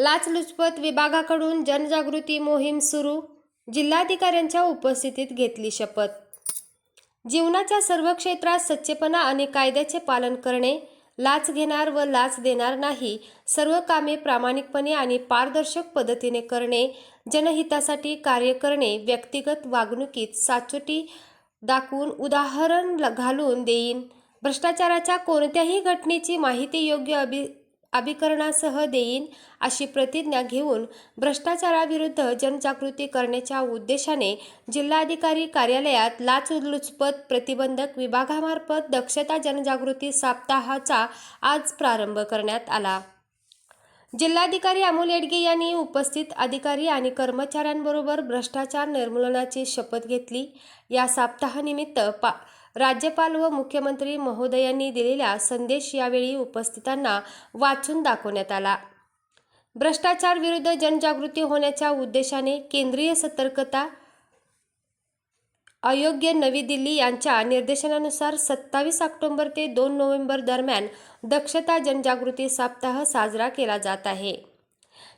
लाचलुचपत विभागाकडून जनजागृती मोहीम सुरू. जिल्हाधिकाऱ्यांच्या उपस्थितीत घेतली शपथ. जीवनाच्या सर्व क्षेत्रात सच्चेपणा आणि कायद्याचे पालन करणे लाच घेणार व लाच देणार नाही सर्व कामे प्रामाणिकपणे आणि पारदर्शक पद्धतीने करणे जनहितासाठी कार्य करणे व्यक्तिगत वागणुकीत साचोटी दाखवून उदाहरण ल- घालून देईन. भ्रष्टाचाराच्या कोणत्याही घटनेची माहिती योग्य अभि अभिकरणासह देईन अशी प्रतिज्ञा घेऊन भ्रष्टाचाराविरुद्ध जनजागृती करण्याच्या उद्देशाने जिल्हाधिकारी कार्यालयात लाचलुचपत प्रतिबंधक विभागामार्फत दक्षता जनजागृती सप्ताहाचा आज प्रारंभ करण्यात आला. जिल्हाधिकारी अमोल येडगे यांनी उपस्थित अधिकारी आणि कर्मचाऱ्यांबरोबर भ्रष्टाचार निर्मूलनाची शपथ घेतली. या सप्ताहानिमित्त पा राज्यपाल व मुख्यमंत्री महोदयांनी दिलेला संदेश यावेळी उपस्थितांना वाचून दाखवण्यात आला. भ्रष्टाचार विरुद्ध जनजागृती होण्याच्या उद्देशाने केंद्रीय सतर्कता अयोग्य नवी दिल्ली यांच्या निर्देशनानुसार सत्तावीस ऑक्टोबर ते दोन नोव्हेंबर दरम्यान दक्षता जनजागृती सप्ताह साजरा केला जात आहे.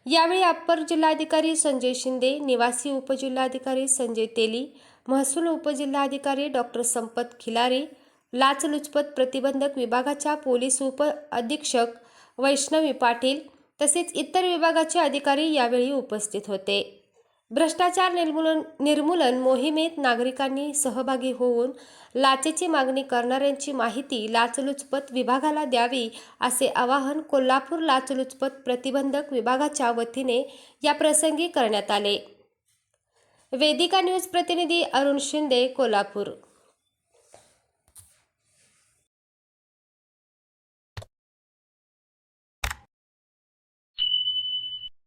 यावेळी अप्पर जिल्हाधिकारी संजय शिंदे निवासी उपजिल्हाधिकारी संजय तेली महसूल उपजिल्हाधिकारी डॉक्टर संपत खिलारी लाचलुचपत प्रतिबंधक विभागाच्या पोलीस उप अधीक्षक वैष्णवी पाटील तसेच इतर विभागाचे अधिकारी यावेळी उपस्थित होते. भ्रष्टाचार निर्मूलन निर्मूलन मोहिमेत नागरिकांनी सहभागी होऊन लाचेची मागणी करणाऱ्यांची माहिती लाचलुचपत विभागाला द्यावी असे आवाहन कोल्हापूर लाचलुचपत प्रतिबंधक विभागाच्या वतीने या प्रसंगी करण्यात आले. वेदिका न्यूज प्रतिनिधी अरुण शिंदे कोल्हापूर.